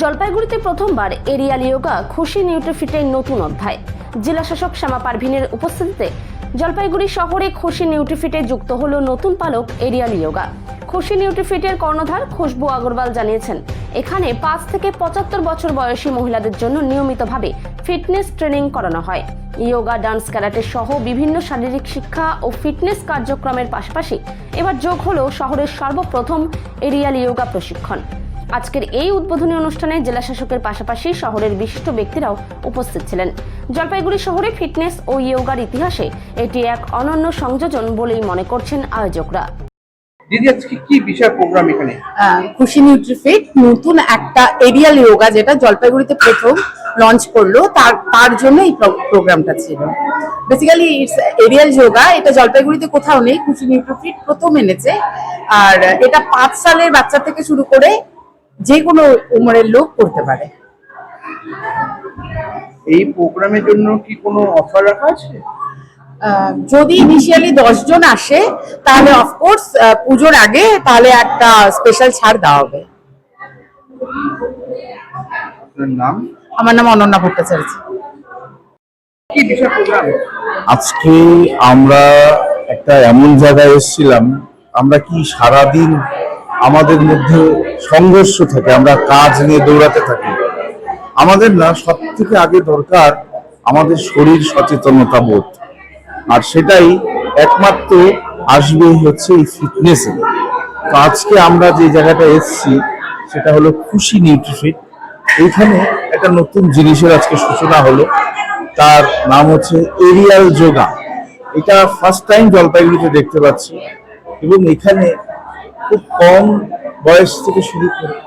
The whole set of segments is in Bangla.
জলপাইগুড়িতে প্রথমবার এরিয়াল ইয়োগা, খুশি নিউট্রিফিটের নতুন অধ্যায়। জেলা শাসক শ্যামা পারভিনের উপস্থিতিতে জলপাইগুড়ি শহরে খুশি নিউট্রিফিটে যুক্ত হলো নতুন পালক এরিয়াল ইয়োগা। খুশি নিউট্রিফিটের কর্ণধার খুশবু আগরওয়াল জানিয়েছেন, এখানে পাঁচ থেকে পঁচাত্তর বছর বয়সী মহিলাদের জন্য নিয়মিতভাবে ফিটনেস ট্রেনিং করানো হয়। ইয়োগা, ডান্স, ক্যারাটে সহ বিভিন্ন শারীরিক শিক্ষা ও ফিটনেস কার্যক্রমের পাশাপাশি এবার যোগ হলো শহরের সর্বপ্রথম এরিয়াল ইয়োগা প্রশিক্ষণ। আজকের এই উদ্বোধনী অনুষ্ঠানে জেলা শাসকের পাশাপাশি শহরের বিশিষ্ট ব্যক্তিরাও উপস্থিত ছিলেন। জলপাইগুড়ি শহরে ফিটনেস ও ইয়োগার ইতিহাসে এটি এক অনন্য সংযোজন বলেই মনে করছেন আয়োজকরা। দিদি আজকে কি বিষয় প্রোগ্রাম এখানে? খুশি নিউট্রিফিট নতুন একটা এরিয়াল যোগা যেটা জলপাইগুড়িতে প্রথম লঞ্চ করল তার তার জন্য এই প্রোগ্রামটা ছিল। বেসিক্যালি ইটস এরিয়াল যোগা এটা জলপাইগুড়িতে কোথাও নেই খুশি নিউট্রিফিট প্রথম এনেছে। আর এটা পাঁচ সালের বাচ্চা থেকে শুরু করে যে কোনো উমরের লোক করতে পারে। এই প্রোগ্রামের জন্য কি কোনো অফার রাখা আছে? আহ, যদি ইনিশিয়ালি জন আসে তাহলে অফকোর্স পুজোর আগে তাহলে একটা স্পেশাল ছাড় দেওয়া হবে। নাম? আমার নাম অনন্যা ভট্টাচার্য। কি বিষয় প্রোগ্রাম? আজকে আমরা একটা এমন জায়গায় এসেছিলাম আমরা কি সারাদিন আমাদের মধ্যে সংঘর্ষ থাকে, আমরা কাজ নিয়ে দৌড়াতে থাকি। আমাদের না সব থেকে আগে দরকার আমাদের শরীর সচেতনতা বোধ। আর সেটাই একমাত্র আসবে হচ্ছে এই ফিটনেসে তো আজকে আমরা যে জায়গাটা এসছি, সেটা হলো খুশি নিউট্রিফিট এইখানে একটা নতুন জিনিসের আজকে সূচনা হলো, তার নাম হচ্ছে এরিয়াল যোগা। এটা ফার্স্ট টাইম জলপাইগুড়িতে দেখতে পাচ্ছি। এবং এখানে খুব কম বয়স থেকে শুরু করে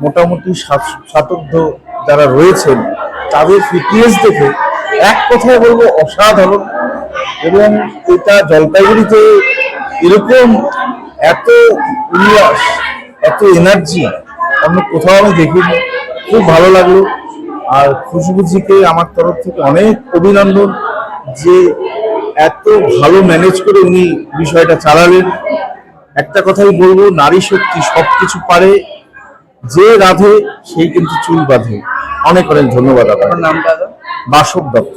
মোটামুটি সাত- শতাব্দ যারা রয়েছেন, তাদের ফিটনেস দেখে এক কথায় বলব অসাধারণ এবং এটা জলপাইগুড়িতে এরকম এত উল্লাস, এত এনার্জি অন্য কোথাও আমি দেখিনি। খুব ভালো লাগল। আর খুশবুজিকে আমার তরফ থেকে অনেক অভিনন্দন যে এত ভালো ম্যানেজ করে উনি বিষয়টা চালালেন। একটা কথাই বলব নারী শক্তি সবকিছু পারে যে রাধে সেই কিন্তু চুল বাঁধে। অনেক অনেক ধন্যবাদ আপনার নাম দাদা? বাসব দত্ত।